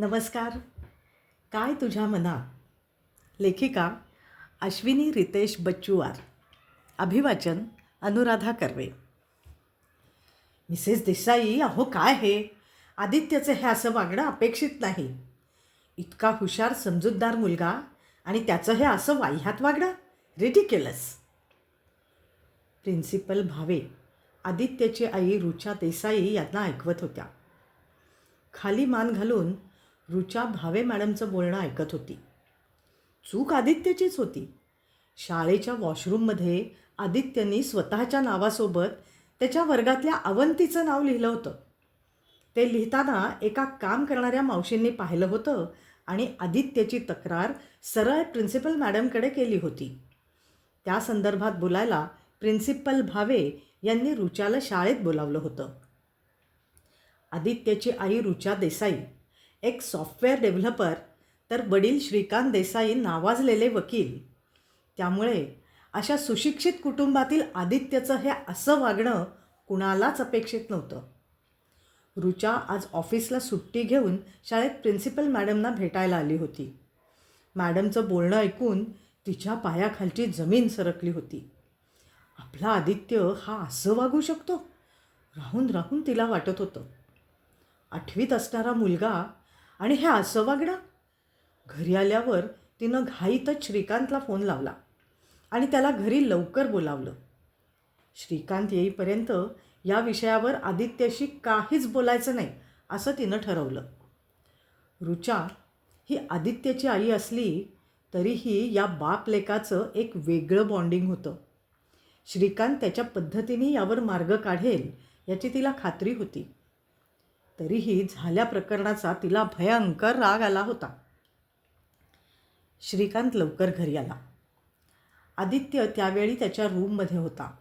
नमस्कार. काय तुझ्या मनात? लेखिका अश्विनी रितेश बच्चूवार. अभिवाचन अनुराधा कर्वे. मिसेस देसाई अहो काय हे? आदित्यचं हे असं वागणं अपेक्षित नाही. इतका हुशार समजूतदार मुलगा आणि त्याचं हे असं वाह्यात वागणं? रिडिक्युलस प्रिन्सिपल भावे आदित्यची आई रुचा देसाई यांना ऐकवत होत्या. खाली मान घालून रुचा भावे मॅडमचं बोलणं ऐकत होती. चूक आदित्यचीच होती. शाळेच्या वॉशरूममध्ये आदित्यनी स्वतःच्या नावासोबत त्याच्या वर्गातल्या अवंतीचं नाव लिहिलं होतं. ते लिहिताना एका काम करणाऱ्या मावशींनी पाहिलं होतं आणि आदित्यची तक्रार सरळ प्रिन्सिपल मॅडमकडे केली होती. त्या संदर्भात बोलायला प्रिन्सिपल भावे यांनी रुचाला शाळेत बोलावलं होतं. आदित्यची आई रुचा देसाई एक सॉफ्टवेअर डेव्हलपर तर वडील श्रीकांत देसाई नावाजलेले वकील. त्यामुळे अशा सुशिक्षित कुटुंबातील आदित्यचं हे असं वागणं कुणालाच अपेक्षित नव्हतं. रुचा आज ऑफिसला सुट्टी घेऊन शाळेत प्रिन्सिपल मॅडमना भेटायला आली होती. मॅडमचं बोलणं ऐकून तिच्या पायाखालची जमीन सरकली होती. आपला आदित्य हा असं वागू शकतो? राहून राहून तिला वाटत होतं. आठवीत असणारा मुलगा आणि हे असं वागणं? घरी आल्यावर तिनं घाईतच श्रीकांतला फोन लावला आणि त्याला घरी लवकर बोलावलं. श्रीकांत येईपर्यंत या विषयावर आदित्याशी काहीच बोलायचं नाही असं तिनं ठरवलं. रुचा ही आदित्यची आई असली तरीही या बाप लेकाचं एक वेगळं बॉन्डिंग होतं. श्रीकांत त्याच्या पद्धतीने यावर मार्ग काढेल याची तिला खात्री होती. तरीही झाल्या प्रकरणाचा तिला भयंकर राग आला होता. श्रीकांत लवकर घरी आला. आदित्य त्यावेळी त्याच्या रूममध्ये होता.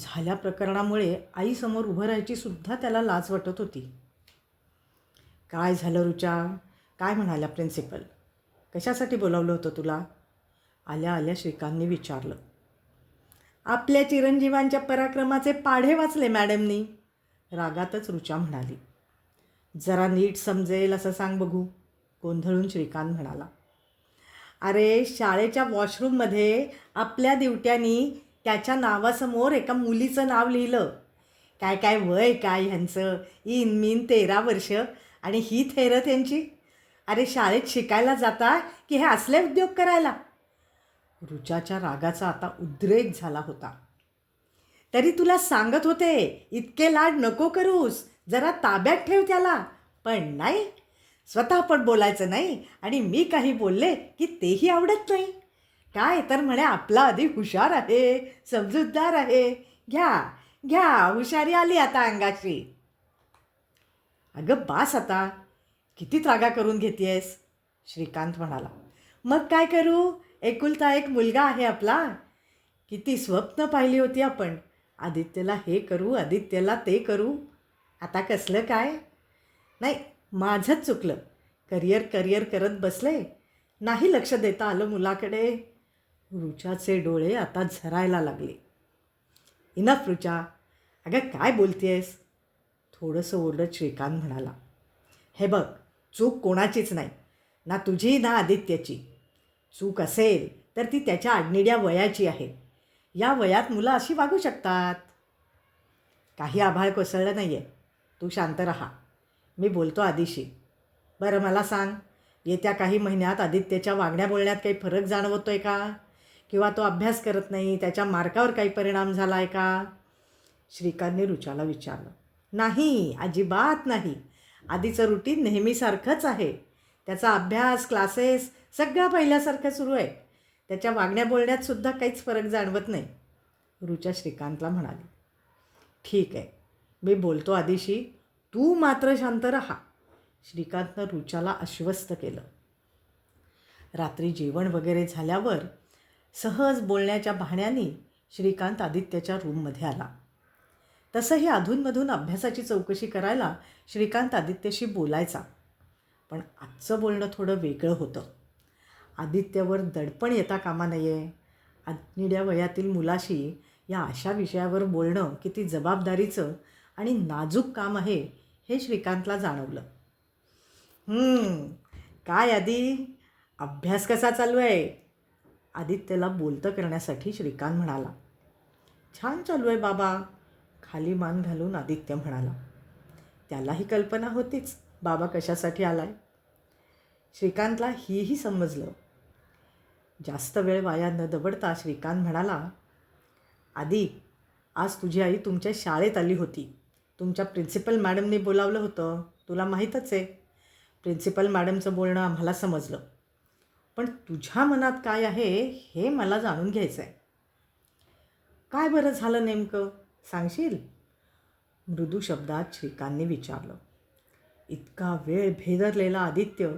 झाल्या प्रकरणामुळे आईसमोर उभं राहायची सुद्धा त्याला लाज वाटत होती. काय झालं रुचा काय म्हणाल्या प्रिन्सिपल कशासाठी बोलावलं होतं तुला? आल्या आल्या श्रीकांतने विचारलं. आपल्या चिरंजीवांच्या पराक्रमाचे पाढे वाचले मॅडमनी रागातच रुचा म्हणाली जरा नीट समजेल असं सांग बघू गोंधळून श्रीकांत म्हणाला. अरे शाळेच्या वॉशरूममध्ये आपल्या दिवट्यानी त्याच्या नावासमोर एका मुलीचं नाव लिहिलं. काय काय वय काय ह्यांचं? इन मीन तेरा वर्ष. आणि ही थेरत त्यांची? अरे शाळेत शिकायला जाता की हे असले उद्योग करायला? रुचाच्या रागाचा आता उद्रेक झाला होता. तरी तुला सांगत होते इतके लाड नको करूस. जरा ताब्यात ठेव त्याला. पण नाही स्वतः पण बोलायचं नाही आणि मी काही बोलले की तेही आवडत नाही. काय तर म्हणे आपला आधी हुशार आहे समजूतदार आहे. घ्या घ्या हुशारी आली आता अंगाची. अगं बास आता किती त्रागा करून घेतेयस? श्रीकांत म्हणाला. मग काय करू? एकुलता एक मुलगा आहे आपला. किती स्वप्न पाहिली होती आपण. आदित्यला हे करू आदित्यला ते करू. आता कसलं काय? नाही माझंच चुकलं. करिअर करिअर करत बसले. नाही लक्ष देता आलं मुलाकडे. रुचाचे डोळे आता झरायला लागले. इनफ रुचा अगं काय बोलतेस? थोडंसं ओरडत श्रीकांत म्हणाला. हे बघ चूक कोणाचीच नाही. ना तुझी ना आदित्यची. चूक असेल तर ती त्याच्या आडनिड्या वयाची आहे. या वयात मुलं अशी वागू शकतात. काही आभाळ कोसळलं नाही आहे तू शांत राहा. मी बोलतो आदिशी बरं मला सांग येत्या काही महिन्यात आदित्यच्या वागण्या बोलण्यात काही फरक जाणवतो आहे का? किंवा तो अभ्यास करत नाही त्याच्या मार्कावर काही परिणाम झाला आहे का? श्रीकांतने रुचाला विचारलं. नाही अजिबात नाही. आधीचं रुटीन नेहमीसारखंच आहे. त्याचा अभ्यास क्लासेस सगळं पहिल्यासारखं सुरू आहे. त्याच्या वागण्या बोलण्यात सुद्धा काहीच फरक जाणवत नाही. रुचा श्रीकांतला म्हणाली ठीक आहे मी बोलतो आदिशी तू मात्र शांत राहा. श्रीकांतनं रुचाला आश्वस्त केलं. रात्री जेवण वगैरे झाल्यावर सहज बोलण्याच्या बहाण्याने श्रीकांत आदित्याच्या रूममध्ये आला. तसंही अधूनमधून अभ्यासाची चौकशी करायला श्रीकांत आदित्यशी बोलायचा. पण आजचं बोलणं थोडं वेगळं होतं. आदित्यवर दडपण येता कामा नये. आत्मिड्या वयातील मुलाशी या अशा विषयावर बोलणं किती जबाबदारीचं आणि नाजूक काम आहे हे श्रीकांतला जाणवलं. काय आधी अभ्यास कसा चालू आहे आदित्यला बोलतं करण्यासाठी श्रीकांत म्हणाला. छान चालू आहे बाबा खाली मान घालून आदित्य म्हणाला. त्यालाही कल्पना होतीच बाबा कशासाठी आलाय? श्रीकांतला हीही समजलं. जास्त वेळ वाया न दबडता श्रीकांत म्हणाला आधी आज तुझी आई तुमच्या शाळेत आली होती. तुमच्या प्रिन्सिपल मॅडमने बोलावलं होतं. तुला माहीतच आहे प्रिन्सिपल मॅडमचं बोलणं आम्हाला समजलं. पण तुझ्या मनात काय आहे हे मला जाणून घ्यायचं आहे काय बरं झालं नेमकं? सांगशील? मृदू शब्दात श्रीकांतने विचारलं. इतका वेळ भेदरलेला आदित्य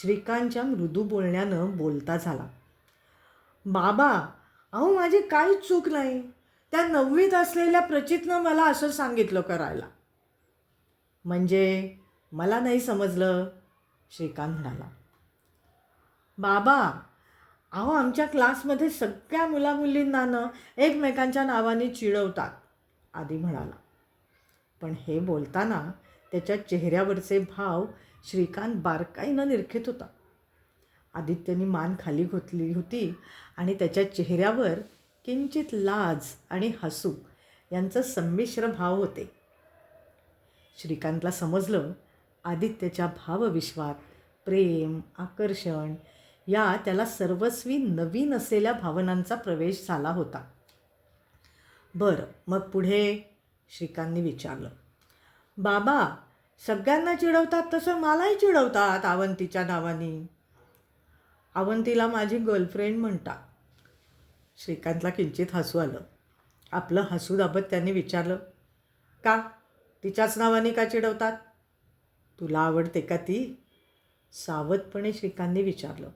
श्रीकांतच्या मृदू बोलण्यानं बोलता झाला. बाबा अहो माझी काहीच चूक नाही. त्या नववीत असलेल्या प्रचितनं मला असं सांगितलं करायला. म्हणजे मला नाही समजलं श्रीकांत म्हणाला. बाबा अहो आमच्या क्लासमध्ये सगळ्या मुलामुलींना न एकमेकांच्या नावाने चिडवतात आधी म्हणाला. पण हे बोलताना त्याच्या चेहऱ्यावरचे भाव श्रीकांत बारकाईनं निरखित होता. आदित्यनी मान खाली घोतली होती आणि त्याच्या चेहऱ्यावर किंचित लाज आणि हसू यांचं संमिश्र भाव होते. श्रीकांतला समजलं आदित्यच्या भावविश्वात प्रेम आकर्षण या त्याला सर्वस्वी नवीन असलेल्या भावनांचा प्रवेश झाला होता. बरं मग पुढे? श्रीकांतने विचारलं. बाबा सगळ्यांना चिडवतात तसं मलाही चिडवतात आवंतीच्या नावाने. आवंतीला माझी गर्लफ्रेंड म्हणता. श्रीकांतला किंचित हसू आलं. आपलं हसू दाबत त्यांनी विचारलं. का? तिच्याच नावाने का चिडवतात? तुला आवडते का ती? सावधपणे श्रीकांतने विचारलं.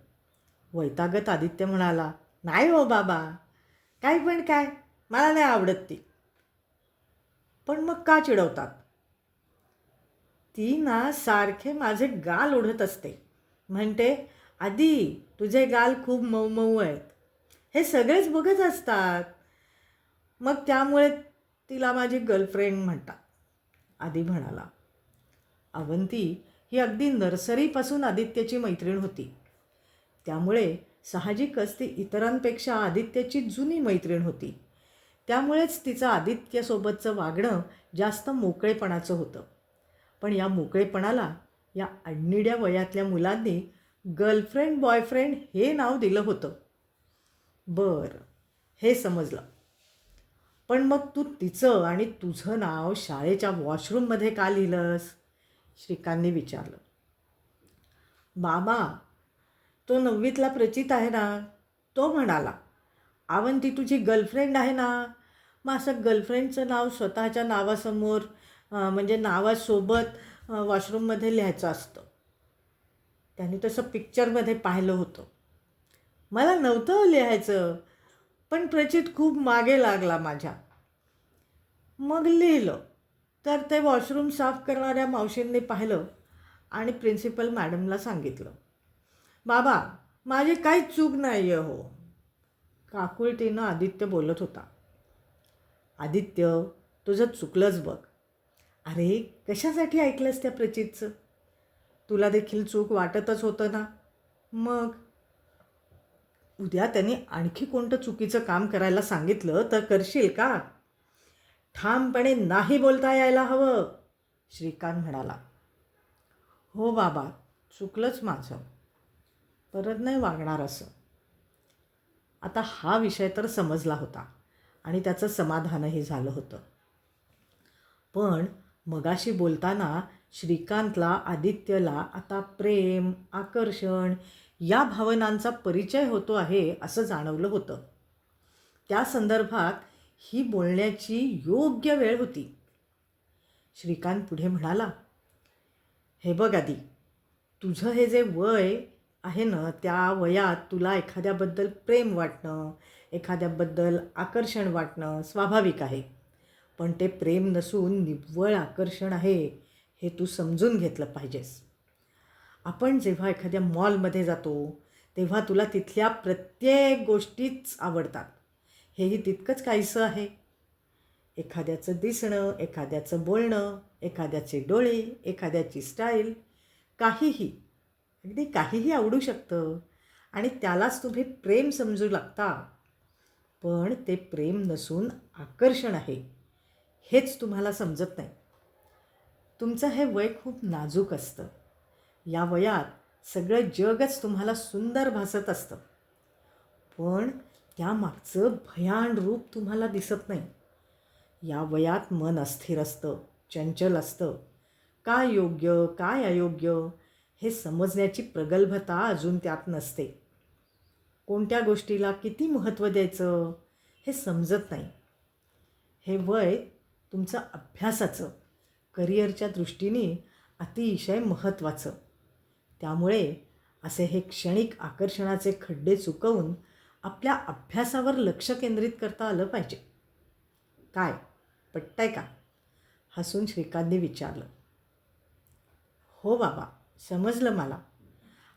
वैतागत आदित्य म्हणाला नाही हो बाबा. काय पण काय. मला नाही आवडत ती. पण मग का चिडवतात? ती ना सारखे माझे गाल ओढत असते. म्हणते आधी तुझे गाल खूप मऊ मऊ आहेत. हे सगळेच बघत असतात. मग त्यामुळे तिला माझी गर्लफ्रेंड म्हणतात. आधी म्हणाला अवंती ही अगदी नर्सरीपासून आदित्यची मैत्रीण होती. त्यामुळे साहजिकच ती इतरांपेक्षा आदित्यची जुनी मैत्रीण होती. त्यामुळेच तिचं आदित्यसोबतचं वागणं जास्त मोकळेपणाचं होतं. पण या मोकळेपणाला या अडनिड्या वयातल्या मुलांनी गर्लफ्रेंड बॉयफ्रेंड हे नाव दिलं होतं. बरं हे समजलं. पण मग तू तिचं आणि तुझं नाव शाळेच्या वॉशरूममध्ये का लिहिलंस? श्रीकांतने विचारलं. मामा तो नववीतला प्रचित आहे ना? तो म्हणाला आवंती तुझी गर्लफ्रेंड आहे ना? मग असं गर्लफ्रेंडचं नाव स्वतःच्या नावासमोर म्हणजे नावासोबत वॉशरूममध्ये लिहायचं असतं. त्याने तसं पिक्चरमध्ये पाहिलं होतं. मला नव्हतं लिहायचं पण प्रचित खूप मागे लागला माझ्या. मग लिहिलं. तर ते वॉशरूम साफ करणाऱ्या मावशींनी पाहिलं आणि प्रिन्सिपल मॅडमला सांगितलं बाबा माझी काही चूक नाही आहे हो काकुळतीनं आदित्य बोलत होता आदित्य तुझं चुकलंच बघ. अरे कशासाठी ऐकलंस त्या प्रचितचं? तुला देखील चूक वाटतच होतं ना? मग? उद्या त्यांनी आणखी कोणतं चुकीचं काम करायला सांगितलं तर करशील का? ठामपणे नाही बोलता यायला हवं श्रीकांत म्हणाला. हो बाबा चुकलंच माझं. परत नाही वागणार असं. आता हा विषय तर समजला होता आणि त्याचं समाधानही झालं होतं. पण मगाशी बोलताना श्रीकांतला आदित्यला आता प्रेम आकर्षण या भावनांचा परिचय होतो आहे असं जाणवलं होतं. त्या संदर्भात ही बोलण्याची योग्य वेळ होती. श्रीकांत पुढे म्हणाला हे बघ आधी तुझं हे जे वय आहे ना त्या वयात तुला एखाद्याबद्दल प्रेम वाटणं एखाद्याबद्दल आकर्षण वाटणं स्वाभाविक आहे. पण ते प्रेम नसून निव्वळ आकर्षण आहे. हे तू समजून घेतलं पाहिजेस. आपण जेव्हा एखाद्या मॉलमध्ये जातो तेव्हा तुला तिथल्या प्रत्येक गोष्टीच आवडतात. हेही तितकंच काहीसं आहे. एखाद्याचं दिसणं एखाद्याचं बोलणं एखाद्याचे डोळे एखाद्याची स्टाईल काहीही अगदी काहीही आवडू शकतं आणि त्यालाच तुम्ही प्रेम समजू लागता. पण ते प्रेम नसून आकर्षण आहे हेच तुम्हाला समजत नाही. तुमचं हे वय खूप नाजूक असतं. या वयात सगळं जगच तुम्हाला सुंदर भासत असतं. पण त्यामागचं भयान रूप तुम्हाला दिसत नाही. या वयात मन अस्थिर असतं चंचल असतं. काय योग्य काय अयोग्य हे समजण्याची प्रगल्भता अजून त्यात नसते. कोणत्या गोष्टीला किती महत्त्व द्यायचं हे समजत नाही. हे वय तुमचं अभ्यासाचं करिअरच्या दृष्टीने अतिशय महत्त्वाचं. त्यामुळे असे हे क्षणिक आकर्षणाचे खड्डे चुकवून आपल्या अभ्यासावर लक्ष केंद्रित करता आलं पाहिजे. काय? पटतंय का? हसून श्रीकांतने विचारलं. हो बाबा समजलं मला.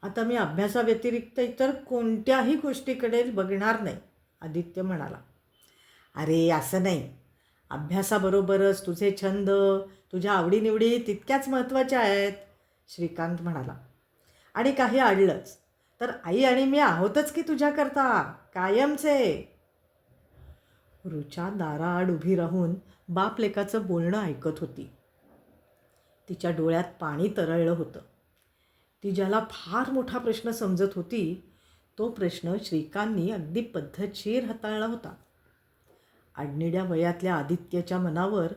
आता मी अभ्यासाव्यतिरिक्त इतर कोणत्याही गोष्टीकडे बघणार नाही आदित्य म्हणाला. अरे असं नाही. अभ्यासाबरोबरच तुझे छंद तुझ्या आवडीनिवडी तितक्याच महत्त्वाच्या आहेत श्रीकांत म्हणाला. आणि काही आडलंच. तर आई आणि मी आहोतच की तुझ्याकरता कायमचे. रुचा दाराआड उभी राहून बाप लेकाचं बोलणं ऐकत होती. तिच्या डोळ्यात पाणी तरळलं होतं. ती ज्याला फार मोठा प्रश्न समजत होती तो प्रश्न श्रीकांतनी अगदी पद्धतशीर हाताळला होता. आडनिड्या वयातल्या आदित्यच्या मनावर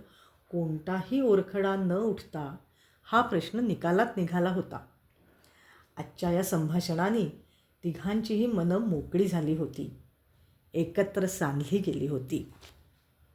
कोणताही ओरखडा न उठता हा प्रश्न निकालात निघाला होता. आजच्या या संभाषणाने तिघांचीही मनं मोकळी झाली होती. एकत्र सांधली गेली होती.